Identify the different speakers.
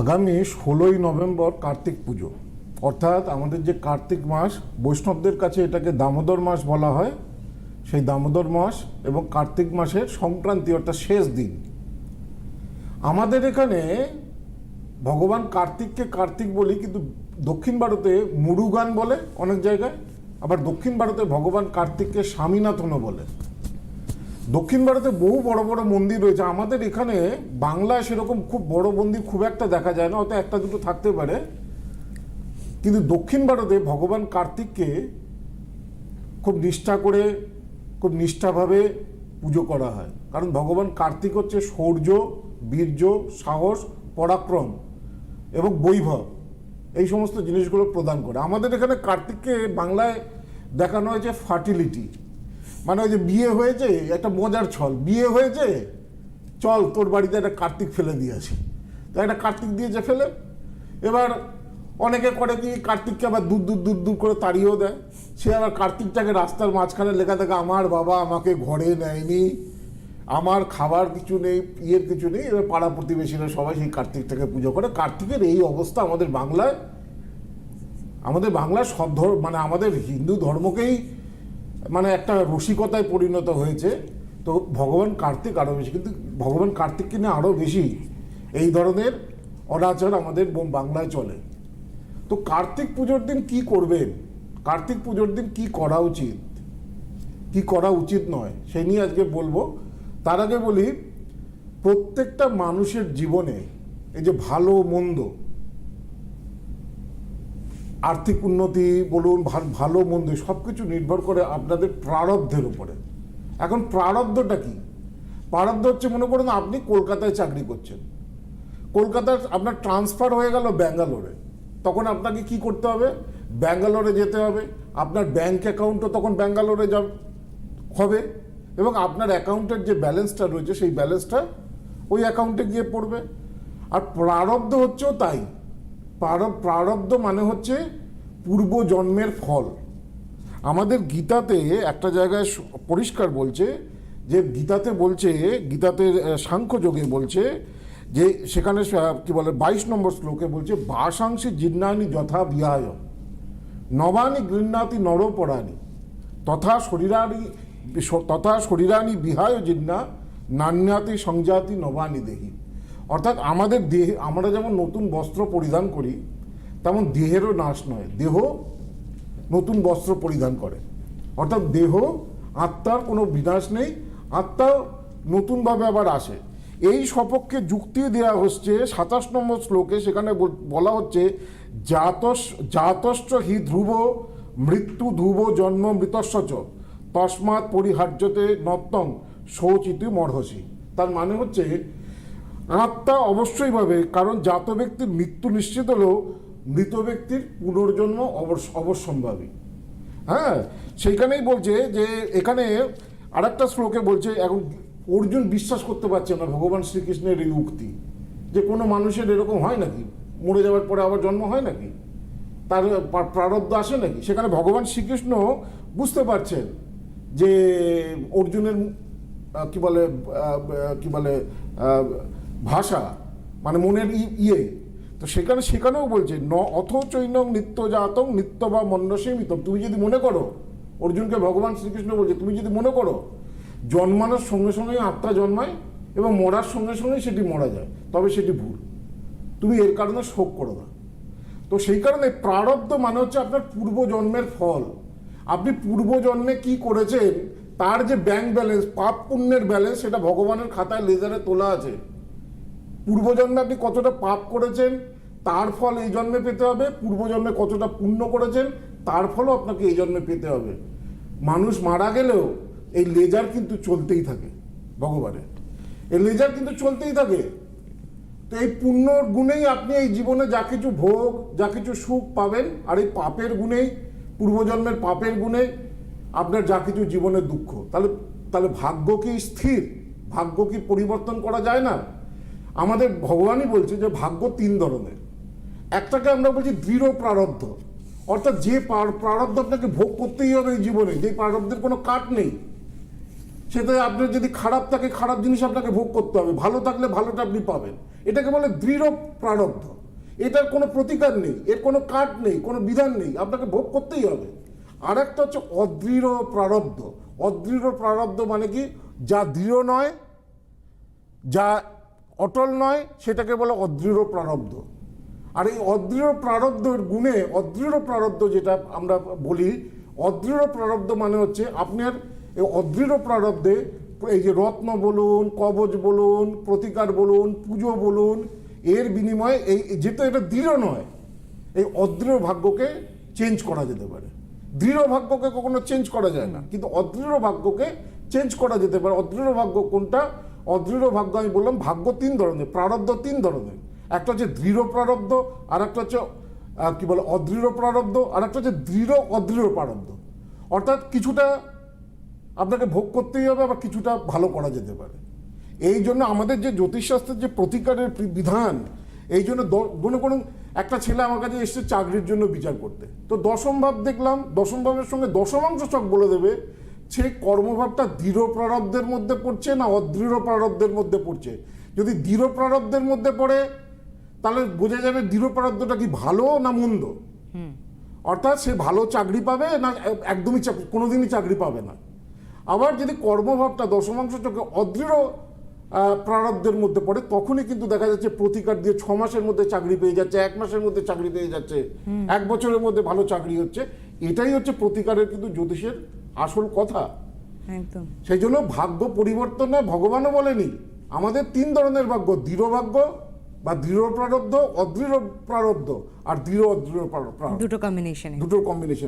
Speaker 1: আগামী ষোলোই নভেম্বর কার্তিক পুজো। অর্থাৎ আমাদের যে কার্তিক মাস, বৈষ্ণবদের কাছে এটাকে দামোদর মাস বলা হয়। সেই দামোদর মাস এবং কার্তিক মাসের সংক্রান্তি, অর্থাৎ শেষ দিন। আমাদের এখানে ভগবান কার্তিককে কার্তিক বলি, কিন্তু দক্ষিণ ভারতে মুরুগান বলে অনেক জায়গায়, আবার দক্ষিণ ভারতে ভগবান কার্তিককে স্বামীনাথনও বলে। দক্ষিণ ভারতে বহু বড় বড় মন্দির রয়েছে। আমাদের এখানে বাংলায় সেরকম খুব বড় মন্দির খুব একটা দেখা যায় না, হয়তো একটা দুটো থাকতে পারে। কিন্তু দক্ষিণ ভারতে ভগবান কার্তিককে খুব নিষ্ঠা করে, খুব নিষ্ঠাভাবে পুজো করা হয়। কারণ ভগবান কার্তিক হচ্ছে শৌর্য, বীর্য, সাহস, পরাক্রম এবং বৈভব। এই সমস্ত জিনিসগুলো প্রদান করে। আমাদের এখানে কার্তিককে বাংলায় দেখানো হয়েছে ফার্টিলিটি। মানে ওই যে বিয়ে হয়েছে, একটা মজার ছল। বিয়ে হয়েছে, চল, তোর বাড়িতে একটা কার্তিক ফেলে দিয়ে আসি। তো একটা কার্তিক দিয়েছে ফেলে। এবার অনেকে করে কি, কার্তিককে আবার দূর দূর দূর দূর করে তাড়িয়েও দেয়। সে আবার কার্তিকটাকে রাস্তার মাঝখানে লেখা থাকে, আমার বাবা আমাকে ঘরে নেয়নি। আমার খাবার কিছু নেই, ইয়ের কিছু নেই। এবার পাড়া প্রতিবেশীরা সবাই সেই কার্তিকটাকে পুজো করে। কার্তিকের এই অবস্থা আমাদের বাংলায়, আমাদের বাংলার সব ধর্ম মানে আমাদের হিন্দু ধর্মকেই মানে একটা রসিকতায় পরিণত হয়েছে। তো ভগবান কার্তিক আরও বেশি, কিন্তু ভগবান কার্তিককে নিয়ে আরও বেশি এই ধরনের অনাচার আমাদের বাংলায় চলে। তো কার্তিক পুজোর দিন কি করবেন? কার্তিক পুজোর দিন কি করা উচিত? কি করা উচিত নয়, সেই নিয়ে আজকে বলব। তার আগে বলি, প্রত্যেকটা মানুষের জীবনে এই যে ভালো, মন্দ আর্থিক উন্নতি বলুন, ভালো মন্দ সব কিছু নির্ভর করে আপনাদের প্রারব্ধের উপরে। এখন প্রারব্ধটা কি? প্রারব্ধ হচ্ছে, মনে করুন, আপনি কলকাতায় চাকরি করছেন। কলকাতার, আপনার ট্রান্সফার হয়ে গেল ব্যাঙ্গালোরে। তখন আপনাকে কি করতে হবে? ব্যাঙ্গালোরে যেতে হবে। আপনার ব্যাংক অ্যাকাউন্টও তখন ব্যাঙ্গালোরে যাব, হবে। এবং আপনার অ্যাকাউন্টের যে ব্যালেন্সটা রয়েছে, সেই ব্যালেন্সটা ওই অ্যাকাউন্টে গিয়ে পড়বে। আর প্রারব্ধ হচ্ছেও তাই। প্রারব্ধ মানে হচ্ছে পূর্ব জন্মের ফল। আমাদের গীতাতে একটা জায়গায় পরিষ্কার বলছে যে গীতাতে বলছে, গীতাতে সাংখ্যযোগে বলছে যে সেখানে কি বলে, বাইশ নম্বর শ্লোকে বলছে বাসাংশী জিন্নানি যথা বিহায়। নবানি গৃহ্ণাতি নরপরাণী। তথা শরীরানি তথা শরীরানি বিহায় জিন্না, নান্যাতি সংজাতি নবানি দেহি। অর্থাৎ আমাদের দেহে, আমরা যেমন নতুন বস্ত্র পরিধান করি, তেমন দেহেরও নাশ নয়। দেহ নতুন বস্ত্র পরিধান করে। অর্থাৎ দেহ, আত্মার কোনো বিনাশ নেই, আত্মা নতুনভাবে আবার আসে। এই সপক্ষে যুক্তি দেওয়া হচ্ছে, সাতাশ নম্বর শ্লোকে সেখানে বল- হচ্ছে, জাতস, জাতশ্চ হি ধ্রুব, মৃত্যু ধ্রুব জন্ম মৃতস্ব চ তস্মাৎ পরিহার্যতে নত্তং শৌচিতি মর্হসি। তার মানে হচ্ছে আত্মা অবশ্যই পাবে, কারণ জাত ব্যক্তির মৃত্যু নিশ্চিত হলেও মৃত ব্যক্তির পুনর্জন্ম অবশ্য অবশ্যম্ভাবী। হ্যাঁ সেইখানেই বলছে যে, এখানে আরেকটা শ্লোকে বলছে, এখন অর্জুন বিশ্বাস করতে পারছে না, ভগবান শ্রীকৃষ্ণের এই উক্তি, যে কোনো মানুষের এরকম হয় নাকি? মরে যাওয়ার পরে আবার জন্ম হয় নাকি? তার প্রারব্ধ আসে নাকি? সেখানে ভগবান শ্রীকৃষ্ণ বুঝতে পারছেন যে অর্জুনের কি বলে কি বলে ভাষা মানে মনের ইয়ে। তো সেখানে, সেখানেও বলছে, ন অথ চৈনং নিত্য জাতং নিত্য বা মন্ডসীমিত তুমি যদি মনে করো, অর্জুনকে ভগবান শ্রীকৃষ্ণ বলছে, তুমি যদি মনে করো, জন্মানোর সঙ্গে সঙ্গেই আত্মা জন্মায় এবং মরার সঙ্গে সঙ্গেই সেটি মরা যায়, তবে সেটি ভুল। তুমি এর কারণে শোক করো না। তো সেই কারণে প্রারব্ধ মানে হচ্ছে আপনার পূর্বজন্মের ফল। আপনি পূর্বজন্মে কি করেছেন, তার যে ব্যাংক ব্যালেন্স পাপ পুণ্যের ব্যালেন্স সেটা ভগবানের খাতায় লেজারে তোলা আছে। পূর্বজন্মে আপনি কতটা পাপ করেছেন, তার ফল এই জন্মে পেতে হবে। পূর্বজন্মে কতটা পুণ্য করেছেন, তার ফলও আপনাকে এই জন্মে পেতে হবে। মানুষ মারা গেলেও এই লেজার কিন্তু চলতেই থাকে ভগবানের। এই লেজার কিন্তু চলতেই থাকে। তো এই পুণ্যর গুণেই আপনি এই জীবনে যা কিছু ভোগ, যা কিছু সুখ পাবেন, আর এই পাপের গুণেই, পূর্বজন্মের পাপের গুণে আপনার যা কিছু জীবনের দুঃখ। তাহলে তাহলে ভাগ্য কি স্থির? ভাগ্য কি পরিবর্তন করা যায় না? আমাদের ভগবানই বলছে যে ভাগ্য তিন ধরনের। একটাকে আমরা বলছি দৃঢ় প্রারব্ধ। অর্থাৎ যে পার- প্রারব্ধ আপনাকে ভোগ করতেই হবে এই জীবনে, যে প্রারব্ধের কোনো কাট নেই। সেটা আপনার যদি খারাপ থাকে, খারাপ জিনিস আপনাকে ভোগ করতে হবে। ভালো থাকলে ভালোটা আপনি পাবেন। এটাকে বলে দৃঢ় প্রারব্ধ। এটার কোনো প্রতিকার নেই, এর কোনো কাট নেই, কোনো বিধান নেই। আপনাকে ভোগ করতেই হবে। আর একটা হচ্ছে অদৃঢ় প্রারব্ধ। অদৃঢ় প্রারব্ধ মানে কি? যা দৃঢ় নয়, যা অটল নয়, সেটাকে বলে অদৃঢ় প্রারব্ধ। আর এই অদৃঢ় প্রারব্ধের গুণে, অদৃঢ় প্রারব্ধ যেটা আমরা বলি, অদৃঢ় প্রারব্ধ মানে হচ্ছে আপনার এই অদৃঢ় প্রারব্ধে এই যে রত্ন বলুন, কবচ বলুন, প্রতিকার বলুন, পুজো বলুন, এর বিনিময়ে এই যেহেতু এটা দৃঢ় নয়, এই অদৃঢ় ভাগ্যকে চেঞ্জ করা যেতে পারে। দৃঢ় ভাগ্যকে কখনো চেঞ্জ করা যায় না, কিন্তু অদৃঢ় ভাগ্যকে চেঞ্জ করা যেতে পারে। অদৃঢ় ভাগ্য কোনটা? অদৃঢ় ভাগ্য, আমি বললাম ভাগ্য তিন ধরনের, প্রারব্ধ তিন ধরনের। একটা হচ্ছে দৃঢ় প্রারব্ধ আর একটা হচ্ছে কি বলে, অদৃঢ় প্রারব্ধ আর একটা হচ্ছে দৃঢ় অদৃঢ় প্রারব্ধ। অর্থাৎ কিছুটা আপনাকে ভোগ করতেই হবে, আবার কিছুটা ভালো করা যেতে পারে। এই জন্য আমাদের যে জ্যোতিষশাস্ত্রের যে প্রতিকারের বিধান, এই জন্য মনে করুন, একটা ছেলে আমার কাছে এসছে চাকরির জন্য বিচার করতে। তো দশম ভাব দেখলাম, দশম ভাবের সঙ্গে দশমাংশ চক বলে দেবে সে কর্মভাবটা দৃঢ় প্রারব্ধের মধ্যে পড়ছে না অদৃঢ় প্রারব্ধের মধ্যে পড়ছে? যদি দৃঢ় প্রারব্ধের মধ্যে পড়ে তাহলে বোঝা যাবে দৃঢ় প্রারব্ধটা কি ভালো না মন্দ? অর্থাৎ সে ভালো চাকরি পাবে না একদমই কোনোদিনই চাকরি পাবে না। আবার যদি কর্মভাবটা দশমাংশ চোখে অদৃঢ় প্রারব্ধের মধ্যে পড়ে তখনই কিন্তু দেখা যাচ্ছে প্রতিকার দিয়ে ছ মাসের মধ্যে চাকরি পেয়ে যাচ্ছে এক মাসের মধ্যে চাকরি পেয়ে যাচ্ছে এক বছরের মধ্যে ভালো চাকরি হচ্ছে। এটাই হচ্ছে প্রতিকারের কিন্তু জ্যোতিষের আসল কথা।
Speaker 2: একদম।
Speaker 1: সেই জন্য ভাগ্য পরিবর্তন পরিবর্তনে ভগবানও বলেনি। আমাদের তিন ধরনের ভাগ্য দৃঢ় ভাগ্য বা দৃঢ় প্রারব্ধ অদৃঢ় প্রারব্ধ আর দৃঢ় অদৃঢ় প্রারব্ধ।
Speaker 2: দুটো কম্বিনেশন
Speaker 1: দুটো কম্বিনেশন